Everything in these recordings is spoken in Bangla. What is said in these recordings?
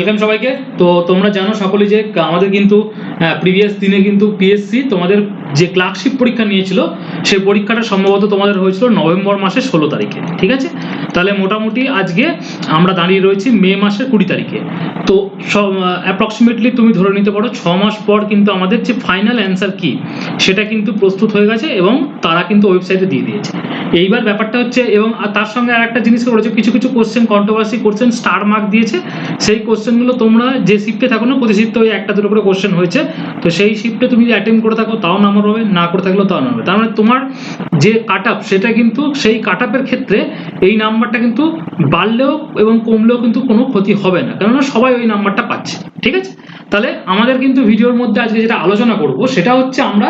ওয়েলকাম সবাইকে। তো তোমরা জানো সকলেই যে আমাদের কিন্তু প্রিভিয়াস দিনে কিন্তু পিএসসি তোমাদের যে ক্লার্কশিপ পরীক্ষা নিয়েছিল সেই পরীক্ষাটা সম্ভবত তোমাদের হয়েছিল নভেম্বর মাসের ষোলো তারিখে, ঠিক আছে? তাহলে মোটামুটি আজকে আমরা দাঁড়িয়ে রয়েছি মে মাসের কুড়ি তারিখে। তো অ্যাপ্রক্সিমেটলি তুমি ধরে নিতে পারো, ছ মাস পর কিন্তু আমাদের যে ফাইনাল অ্যান্সার কি, সেটা কিন্তু প্রস্তুত হয়ে গেছে এবং তারা কিন্তু ওয়েবসাইটে দিয়ে দিয়েছে। এইবার ব্যাপারটা হচ্ছে, এবং তার সঙ্গে আর একটা জিনিস করেছে কিছু কিছু question controversy question star mark দিয়েছে। সেই কোশ্চেনগুলো তোমরা যে শিফটে থাকো না প্রতি শিফটে ওই একটা দুটো করে কোশ্চেন হয়েছে। তো সেই শিফটে তুমি যদি অ্যাটেম্প করে থাকো, তাও নাম্বার হবে না করে থাকলেও তাও নাম্বার তার মানে তোমার যে কাট সেটা কিন্তু সেই কাট ক্ষেত্রে এই নাম্বারটা কিন্তু বাড়লেও এবং কমলেও কিন্তু কোনো ক্ষতি হবে না। কেননা সবাই ওই নাম্বারটা পাচ্ছে। ঠিক আছে? তাহলে আমাদের কিন্তু ভিডিওর মধ্যে আজকে যেটা আলোচনা করব, সেটা হচ্ছে আমরা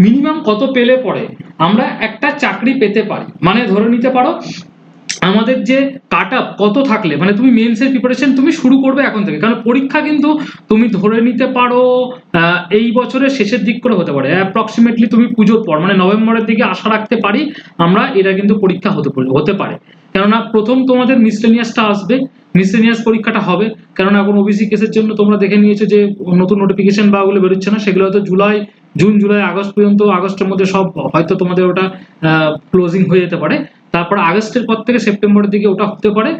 মিনিমাম কত পেলে পরে আমরা একটা চাকরি পেতে পারি। মানে ধরে নিতে পারো আমাদের যে কাট আপ কত থাকলে মানে তুমি মেন্সের প্রিপারেশন তুমি শুরু করবে এখন থেকে, কারণ পরীক্ষা কিন্তু তুমি ধরে নিতে পারো এই বছরের শেষের দিক করে হতে পারে। অ্যাপ্রক্সিমেটলি তুমি পুজোর পর মানে নভেম্বরের দিকে আশা রাখতে পারি আমরা এটা কিন্তু পরীক্ষা হতে হতে পারে। কেননা প্রথম তোমাদের মিসলেনিয়াসটা আসবে মিসলেনিয়াস পরীক্ষাটা হবে। কেননা এখন ওবিসি কেসের জন্য তোমরা দেখে নিয়েছো যে নতুন নোটিফিকেশন বা ওগুলো বেরোচ্ছে না, সেগুলো হয়তো জুলাই, জুন, জুলাই, আগস্ট পর্যন্ত, আগস্টের মধ্যে সব হয়তো তোমাদের ওটা ক্লোজিং হয়ে যেতে পারে। তারপর আগস্টের পর থেকে সেপ্টেম্বরের দিকে ওটা হতে পারে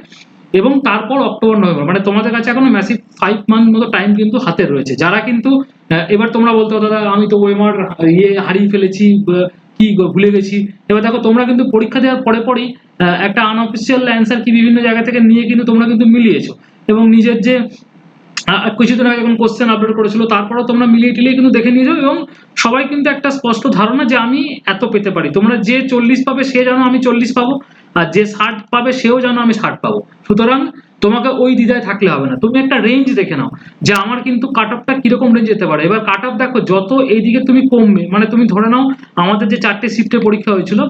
এবং তারপর অক্টোবর, নভেম্বর। মানে তোমাদের কাছে এখনও ম্যাসিভ ফাইভ মান্থ মতো টাইম কিন্তু হাতে রয়েছে। যারা কিন্তু এবার তোমরা বলতে দাদা, আমি তো ওয়েমার ইয়ে হারিয়ে ফেলেছি কি ভুলে গেছি। এবার দেখো, তোমরা কিন্তু পরীক্ষা দেওয়ার পরে পরেই একটা আনঅফিসিয়াল অ্যান্সার কি বিভিন্ন জায়গা থেকে নিয়ে কিন্তু তোমরা কিন্তু মিলিয়েছো। এবং নিজের যে কিছুদিন আগে যখন কোশ্চেন আপলোড করেছিল, তারপরেও তোমরা মিলিয়ে টিলিয়ে কিন্তু দেখে নিয়ে যাও এবং সবাই কিন্তু একটা স্পষ্ট ধারণা যে আমি এত পেতে পারি। তোমরা যে চল্লিশ পাবে সে জানো আমি চল্লিশ পাবো, আর যে ষাট পাবে সেও জানো আমি ষাট পাবো। সুতরাং তোমাকে ওই দ্বিধায় থাকলে হবে না। তুমি একটা রেঞ্জ দেখে নাও, যে আমার কিন্তু কাট অফটা কীরকম রেঞ্জ যেতে পারে। এবার কাট অফ দেখো, যত এইদিকে তুমি কমবে মানে তুমি ধরে নাও, আমাদের যে চারটে শিফটে পরীক্ষা হয়েছিল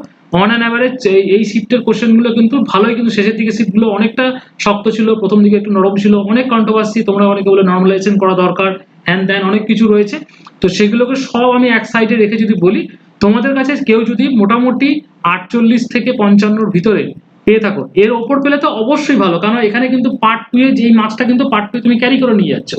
অন অ্যান অ্যাভারেজ এই শিফটের কোশ্চেনগুলো কিন্তু ভালোই, কিন্তু শেষের দিকে শিফটগুলো অনেকটা শক্ত ছিল, প্রথম দিকে একটু নরম ছিল, অনেক কন্ট্রোভার্সি তোমরা অনেকে বলে নর্মালাইজেশন করা দরকার হ্যান ত্যান অনেক কিছু রয়েছে। তো সেগুলোকে সব আমি এক সাইডে রেখে যদি বলি, তোমাদের কাছে কেউ যদি মোটামুটি আটচল্লিশ থেকে পঞ্চান্নর ভিতরে পেয়ে থাকো। এর ওপর পেলে তো অবশ্যই ভালো কারণ এখানে কিন্তু পার্ট টু এ যেই মাছটা কিন্তু পার্ট টু তুমি ক্যারি করে নিয়ে যাচ্ছ।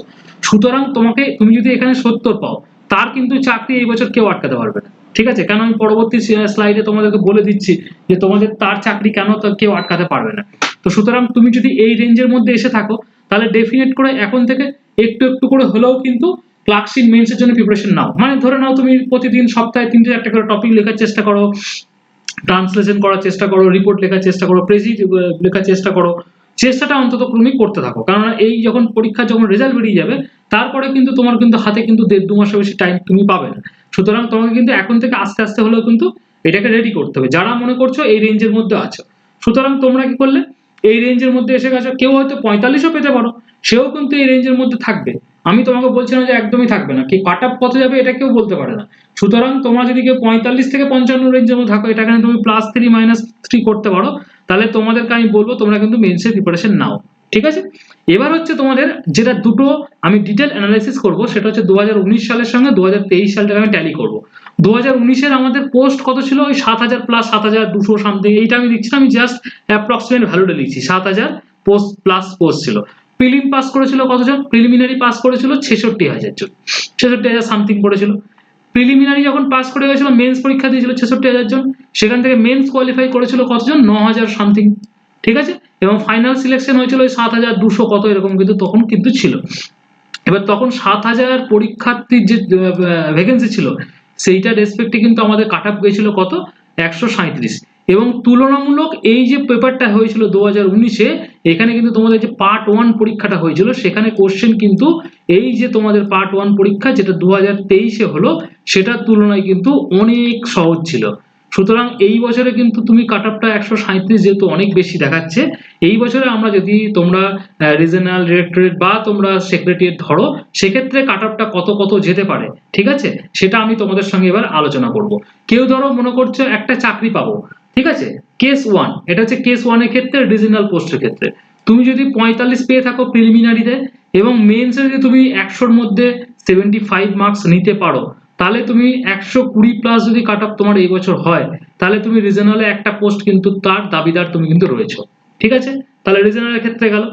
সুতরাং তোমাকে তুমি যদি এখানে সত্তর পাও, তার কিন্তু চাকরি এই বছর কেউ আটকাতে পারবে না। ঠিক আছে? কেন আমি পরবর্তী স্লাইডে তোমাদেরকে বলে দিচ্ছি যে তোমাদের তার চাকরি কেন কেউ আটকাতে পারবে না। তো সুতরাং তুমি যদি এই রেঞ্জের মধ্যে এসে থাকো, তাহলে ডেফিনেট করে এখন থেকে একটু একটু করে হলেও কিন্তু ক্লার্কশিপ মেন্সের জন্য প্রিপারেশন নাও। মানে ধরে নাও তুমি প্রতিদিন সপ্তাহে তিনটে চারটে করে টপিক লেখার চেষ্টা করো ট্রান্সলেশন করার চেষ্টা করো রিপোর্ট লেখার চেষ্টা করো প্রেজি লেখার চেষ্টা করো, চেষ্টাটা অন্তত তুমি করতে থাকো। কারণ এই যখন পরীক্ষা যখন রেজাল্ট বেরিয়ে যাবে, তারপরে কিন্তু তোমার কিন্তু হাতে কিন্তু দেড় দু মাসের বেশি টাইম তুমি পাবে না। সুতরাং তোমাকে কিন্তু এখন থেকে আস্তে আস্তে হলেও কিন্তু এটাকে রেডি করতে হবে। যারা মনে করছ এই রেঞ্জের মধ্যে আছো, সুতরাং তোমরা কি করলে? এই রেঞ্জের মধ্যে এসে গেছো। কেউ হয়তো পঁয়তাল্লিশও পেতে পারো, সেও কিন্তু এই রেঞ্জের মধ্যে থাকবে। আমি তোমাকে বলছি না যে একদমই থাকবে না, কি কাট আপ যাবে এটা কেউ বলতে পারে না। সুতরাং তোমরা যদি কেউ পঁয়তাল্লিশ থেকে পঞ্চান্ন রেঞ্জের মধ্যে থাকো, এটাকে তুমি প্লাস থ্রি মাইনাস থ্রি করতে পারো, তাহলে তোমাদেরকে আমি বলব তোমরা কিন্তু মেন্সের প্রিপারেশন নাও। ঠিক আছে? এবার হচ্ছে তোমাদের যেটা দুটো আমি ডিটেল অ্যানালাইসিস করব, সেটা হচ্ছে দু হাজার উনিশ সালের সঙ্গে দু হাজার তেইশ সালটাকে আমি ট্যালি করব। দু হাজার উনিশের আমাদের পোস্ট কত ছিল? ওই সাত হাজার প্লাস সাত হাজার, দুশো সামথিং এইটা আমি লিখছি আমি জাস্ট অ্যাপ্রক্সিমেট ভ্যালুটা লিখছি। সাত হাজার পোস্ট প্লাস পোস্ট ছিল। প্রিলিম পাস করেছিল কতজন প্রিলিমিনারি পাস করেছিল ছেষট্টি হাজার জন। ছেষট্টি হাজার সামথিং করেছিল প্রিলিমিনারি যখন পাস করে গেছিল মেন্স পরীক্ষা দিয়েছিল ছেষট্টি হাজার জন। সেখান থেকে মেন্স কোয়ালিফাই করেছিল কতজন ন হাজার সামথিং ঠিক আছে? এবং ফাইনাল সিলেকশন হয়েছিল ওই সাত হাজার দুশো কত, এরকম কিন্তু তখন কিন্তু ছিল। এবার তখন সাত হাজার পরীক্ষার্থীর যে ভ্যাকেন্সি ছিল সেইটা রেসপেক্টে কিন্তু আমাদের কাট আপ গিয়েছিল কত? একশো সাঁত্রিশ এবং তুলনামূলক এই যে পেপারটা হয়েছিল দু হাজার উনিশে, এখানে কিন্তু তোমাদের যে পার্ট ওয়ান পরীক্ষাটা হয়েছিল, সেখানে কোশ্চেন কিন্তু এই যে তোমাদের পার্ট ওয়ান পরীক্ষা, যেটা দু হাজার তেইশে হলো, সেটার তুলনায় কিন্তু অনেক সহজ ছিল। সুতরাং এই বছরে কিন্তু তুমি কাট আপটা একশো সাঁত্রিশ যেহেতু অনেক বেশি দেখাচ্ছে, এই বছরে আমরা যদি তোমরা রিজনাল ডিরেক্টরেট বা তোমরা সেক্রেটারিয়েট ধরো, সেক্ষেত্রে কাট আপটা কত কত যেতে পারে, ঠিক আছে? সেটা আমি তোমাদের সঙ্গে এবার আলোচনা করব। কেউ ধরো মনে করছ একটা চাকরি পাবো, ঠিক আছে? কেস ওয়ান এটা হচ্ছে কেস ওয়ানের ক্ষেত্রে রিজনাল পোস্টের ক্ষেত্রে। তুমি যদি পঁয়তাল্লিশ পেয়ে থাকো প্রিলিমিনারিতে এবং মেন্সে যদি তুমি একশোর মধ্যে সেভেন্টি ফাইভ মার্কস নিতে পারো তাহলে তুমি একশো কুড়ি প্লাস যদি কাট অফ তোমার এই বছর হয়, তাহলে তুমি রিজনালে একটা পোস্ট কিন্তু তার দাবিদার তুমি কিন্তু রয়েছো। ঠিক আছে? তাহলে রিজনালের ক্ষেত্রে গেল।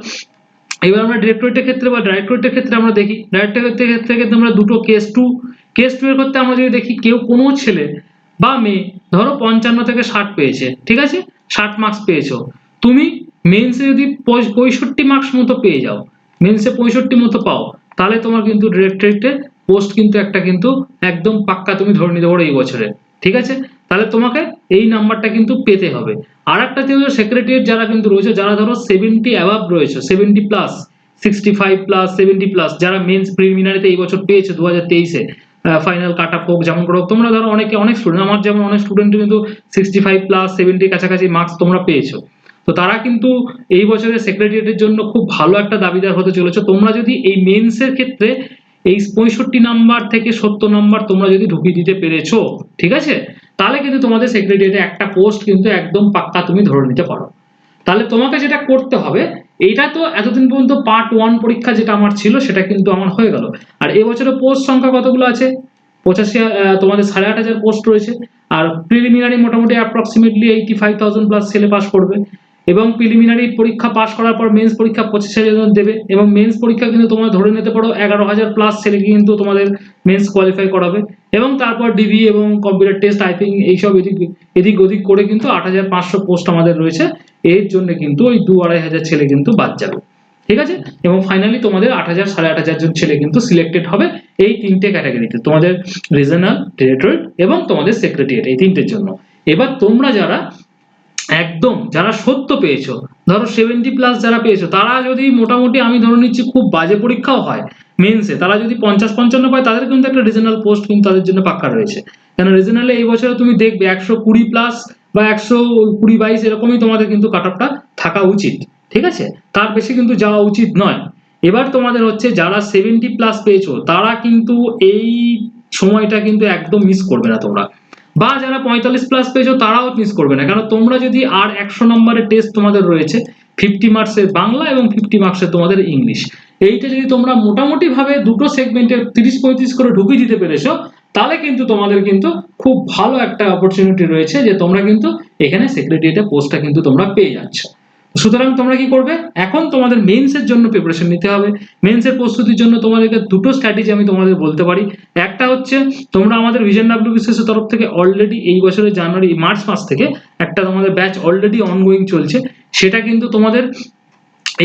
এবার আমরা ডিরেক্টরেটের ক্ষেত্রে বা ডাইরেক্টরেটের ক্ষেত্রে আমরা দেখি। ডাইরেক্টরেটের ক্ষেত্রে কিন্তু আমরা দুটো কেস টু কেস টু এর ক্ষেত্রে আমরা যদি দেখি কেউ কোনো ছেলে বা মেয়ে, ধরো পঞ্চান্ন থেকে ষাট পেয়েছে, ঠিক আছে? ষাট মার্কস পেয়েছ। তুমি মেন্সে যদি পঁয়- পঁয়ষট্টি মার্কস মতো পেয়ে যাও মেন্সে পঁয়ষট্টি মতো পাও, তাহলে তোমার কিন্তু ডিরেক্টরেটে পোস্ট কিন্তু একটা কিন্তু একদম পাক্কা তুমি ধরে নিতে পারো এই বছরে। ঠিক আছে? তাহলে তোমাকে এই নাম্বারটা কিন্তু পেতে হবে। আর একটা সেক্রেটারিয়েট যারা কিন্তু রয়েছে, যারা ধরো সেভেন্টি অ্যাভাব রয়েছে seventy plus sixty five plus seventy plus যারা মেন্স প্রিলিমিনারিতে এই বছর পেয়েছে দু হাজার তেইশে ফাইনাল কাট আপ হোক, যেমন করো তোমরা ধরো অনেকে, অনেক স্টুডেন্ট আমার যেমন অনেক স্টুডেন্ট কিন্তু সিক্সটি ফাইভ প্লাস সেভেন্টির কাছাকাছি মার্কস তোমরা পেয়েছ। তো তারা কিন্তু এই বছরের সেক্রেটারিয়েটের জন্য খুব ভালো একটা দাবিদার হতে চলেছে। তোমরা যদি এই মেন্সের ক্ষেত্রে এই পঁয়ষট্টি নাম্বার থেকে সত্তর নাম্বার তোমরা যদি ঢুকিয়ে দিতে পেরেছ, ঠিক আছে? তাহলে কিন্তু তোমাদের সেক্রেটারিয়েটে একটা পোস্ট কিন্তু একদম পাক্কা তুমি ধরে নিতে পারো। তাহলে তোমাকে যেটা করতে হবে এটা তো এতদিন পর্যন্ত পার্ট ওয়ান পরীক্ষা যেটা আমার ছিল, সেটা কিন্তু আমার হয়ে গেল। আর এবছরে পোস্ট সংখ্যা কতগুলো আছে? পঁচাশি তোমাদের সাড়ে আট হাজার পোস্ট রয়েছে। আর প্রিলিমিনারি মোটামুটি approximately eighty five thousand plus ছেলে পাস করবে। এবং প্রিলিমিনারি পরীক্ষা পাস করার পর মেন্স পরীক্ষা পঁচিশ হাজার দেবে এবং মেন্স পরীক্ষা কিন্তু তোমরা ধরে নিতে পারো এগারো হাজার প্লাস ছেলেকে কিন্তু তোমাদের মেন্স কোয়ালিফাই করাবে এবং তারপর ডিবি এবং কম্পিউটার টেস্ট টাইপিং এইসব এদিক এদিক ওদিক করে কিন্তু আট হাজার পাঁচশো পোস্ট আমাদের রয়েছে। এর জন্য কিন্তু ওই দু আড়াই হাজার ছেলে কিন্তু বাদ যাবে। ঠিক আছে? এবং ফাইনালি তোমাদের আট হাজার, সাড়ে আট হাজার জন ছেলে কিন্তু সিলেক্টেড হবে এই তিনটে ক্যাটাগরিতে তোমাদের রিজনাল টেরিটরি এবং তোমাদের সেক্রেটারিয়েট এই তিনটের জন্য। এবার তোমরা যারা একদম, যারা সত্য পেয়েছ, ধরো সেভেন্টি প্লাস যারা পেয়েছ, তারা যদি মোটামুটি আমি ধরে নিচ্ছি খুব বাজে পরীক্ষাও হয় মেন্সে তারা যদি পঞ্চাশ পঞ্চান্ন পায়, তাদের কিন্তু একটা রিজনাল পোস্ট কিন্তু তাদের জন্য পাক্কা রয়েছে। কেন রিজনালে এই বছরে তুমি দেখবে একশো কুড়ি প্লাস বা একশো কুড়ি বাইশ এরকমই তোমাদের কিন্তু কাট অফটা থাকা উচিত, ঠিক আছে? তার বেশি কিন্তু যাওয়া উচিত নয়। এবার তোমাদের হচ্ছে যারা সেভেন্টি প্লাস পেয়েছ, তারা কিন্তু এই সময়টা কিন্তু একদম মিস করবে না তোমরা। বা যারা পঁয়তাল্লিশ প্লাস পেয়েছ তারাও মিস করবে না। কেন? তোমরা যদি আর একশো নম্বরের টেস্ট তোমাদের রয়েছে ফিফটি মার্কসের বাংলা এবং ফিফটি মার্কসের তোমাদের ইংলিশ এইটা যদি তোমরা মোটামুটি ভাবে দুটো সেগমেন্টের তিরিশ পঁয়ত্রিশ করে ঢুকিয়ে দিতে পেরেছ, তাহলে কিন্তু তোমাদের কিন্তু খুব ভালো একটা অপরচুনিটি রয়েছে যে তোমরা কিন্তু এখানে সেক্রেটারিয়েটের পোস্টটা কিন্তু তোমরা পেয়ে যাচ্ছ। সুতরাং তোমরা কি করবে? এখন তোমাদের মেন্সের জন্য প্রিপারেশন নিতে হবে। মেন্সের প্রস্তুতির জন্য তোমাদেরকে দুটো স্ট্র্যাটেজি আমি তোমাদের বলতে পারি। একটা হচ্ছে, তোমরা আমাদের ভিজন ডাব্লিউ বিসিএস তরফ থেকে অলরেডি এই বছরের জানুয়ারি, মার্চ মাস থেকে একটা তোমাদের ব্যাচ অলরেডি অনগোয়িং চলছে। সেটা কিন্তু তোমাদের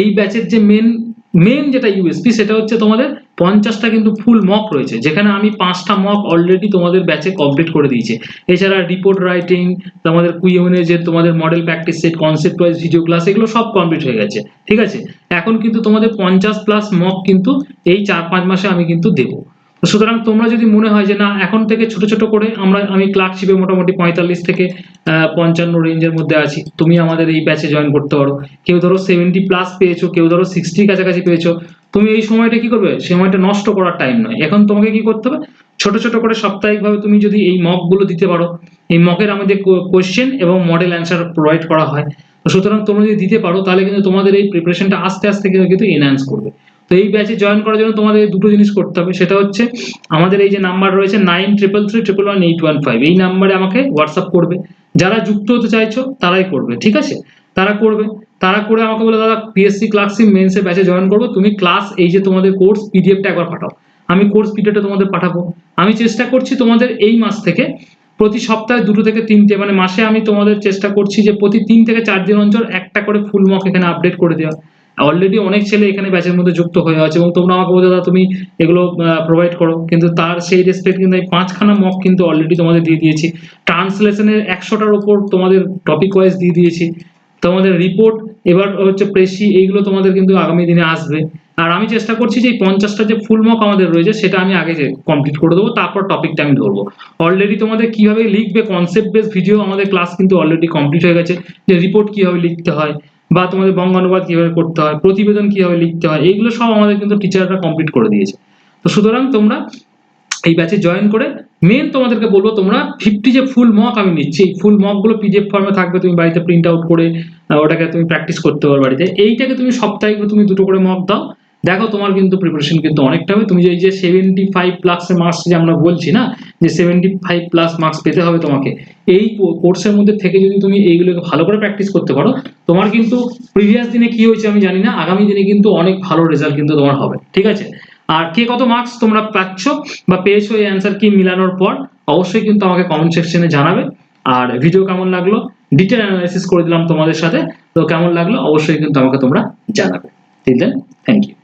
এই ব্যাচের যে মেন মেন যেটা ইউএসপি সেটা হচ্ছে তোমাদের পঞ্চাশটা কিন্তু ফুল মক রয়েছে, যেখানে আমি পাঁচটা মক অলরেডি তোমাদের ব্যাচে কমপ্লিট করে দিয়েছি। এছাড়া রিপোর্ট রাইটিং তোমাদের কুইএমএ যে তোমাদের model practice set concept wise video class এগুলো সব কমপ্লিট হয়ে গেছে, ঠিক আছে? এখন কিন্তু তোমাদের পঞ্চাশ প্লাস মক কিন্তু এই চার পাঁচ মাসে আমি কিন্তু দেবো। সুতরাং তোমরা যদি মনে হয় যে না, এখন থেকে ছোট ছোট করে আমরা, আমি ক্লার্কশিপে মোটামুটি পঁয়তাল্লিশ থেকে পঞ্চান্ন রেঞ্জের মধ্যে আছি, তুমি আমাদের এই ব্যাচে জয়েন করতে পারো। কেউ ধরো সেভেন্টি প্লাস পেয়েছ, কেউ ধরো সিক্সটির কাছাকাছি পেয়েছ তুমি এই সময়টা কি করবে? সময়টা নষ্ট করার টাইম নয়। এখন তোমাকে কি করতে হবে? ছোট ছোট করে সাপ্তাহিকভাবে তুমি যদি এই মকগুলো দিতে পারো, এই মকের আমাদের কোয়েশ্চেন এবং মডেল অ্যান্সার প্রোভাইড করা হয়। তো সুতরাং তোমরা যদি দিতে পারো, তাহলে কিন্তু তোমাদের এই প্রিপারেশনটা আস্তে আস্তে কিন্তু এনহ্যান্স করবে। তো এই ব্যাচে জয়েন করার জন্য তোমাদের দুটো জিনিস করতে হবে। সেটা হচ্ছে, আমাদের এই যে নাম্বার রয়েছে nine triple three triple one eight one five এই নাম্বারে আমাকে হোয়াটসঅ্যাপ করবে। যারা যুক্ত হতে চাইছো, তারাই করবে। ঠিক আছে? তারা করবে, তারা করে আমাকে বলে, দাদা পিএসসি ক্লাসিক মেন্সের ব্যাচে জয়েন করব, তুমি ক্লাস এই যে তোমাদের কোর্স পিডিএফটা একবার পাঠাও। আমি কোর্স পিডিএফটা তোমাদের পাঠাবো। আমি চেষ্টা করছি তোমাদের এই মাস থেকে, প্রতি সপ্তাহে দুটো থেকে তিনটে মানে মাসে আমি তোমাদের চেষ্টা করছি যে প্রতি তিন থেকে চার দিন অঞ্চল একটা করে ফুল মক এখানে আপডেট করে দেওয়া। অলরেডি অনেক ছেলে এখানে ব্যাচের মধ্যে যুক্ত হয়ে আছে এবং তোমরা আমাকে বলে, দাদা, তুমি এগুলো প্রোভাইড করো। কিন্তু তার সেই রেসপেক্ট কিন্তু আমি পাঁচখানা মক কিন্তু অলরেডি তোমাদের দিয়ে দিয়েছি। ট্রান্সলেশনের একশোটার উপর তোমাদের টপিক ওয়াইজ দিয়ে দিয়েছি। তোমাদের রিপোর্ট এবার হচ্ছে প্রেসি এইগুলো তোমাদের কিন্তু আগামী দিনে আসবে। আর আমি চেষ্টা করছি যে পঞ্চাশটা যে ফুল মক আমাদের রয়েছে, সেটা আমি আগে যে কমপ্লিট করে দেবো, তারপর টপিকটা আমি ধরবো। অলরেডি তোমাদের কীভাবে লিখবে কনসেপ্ট বেস ভিডিও আমাদের ক্লাস কিন্তু অলরেডি কমপ্লিট হয়ে গেছে, যে রিপোর্ট কীভাবে লিখতে হয়, বা তোমাদের বঙ্গানুবাদ কীভাবে করতে হয়, প্রতিবেদন কীভাবে লিখতে হয়, এইগুলো সব আমাদের কিন্তু টিচাররা কমপ্লিট করে দিয়েছে। তো সুতরাং তোমরা এই ব্যাচে জয়েন করে মেন তোমাদেরকে বলব তোমরা ফিফটি যে ফুল মক আমি নিচ্ছি, এই ফুল মকগুলো পিডিএফ ফর্মে থাকবে, তুমি বাড়িতে প্রিন্ট আউট করে ওটাকে তুমি প্র্যাকটিস করতে পারো বাড়িতে। এইটাকে তুমি সপ্তাহে তুমি দুটো করে মক দাও। দেখো তোমার কিন্তু প্রিপারেশন কিন্তু অনেকটা হবে। তুমি যে, এই যে সেভেন্টি ফাইভ প্লাসের মার্কস যে আমরা বলছি না, যে সেভেন্টি ফাইভ প্লাস মার্কস পেতে হবে তোমাকে, এই কোর্সের মধ্যে থেকে যদি তুমি এইগুলোকে ভালো করে প্র্যাকটিস করতে পারো, তোমার কিন্তু প্রিভিয়াস দিনে কি হয়েছে আমি জানি না, আগামী দিনে কিন্তু অনেক ভালো রেজাল্ট কিন্তু তোমার হবে। ঠিক আছে? আর কে কত মার্কস তোমরা পাচ্ছ বা পেয়েছ এই অ্যান্সার কি মিলানোর পর, অবশ্যই কিন্তু আমাকে কমেন্ট সেকশনে জানাবে। আর ভিডিও কেমন লাগল? ডিটেল অ্যানালাইসিস করে দিলাম তোমাদের সাথে। তো কেমন লাগল? অবশ্যই কিন্তু আমাকে তোমরা জানাবে। ঠিক দেন থ্যাংক ইউ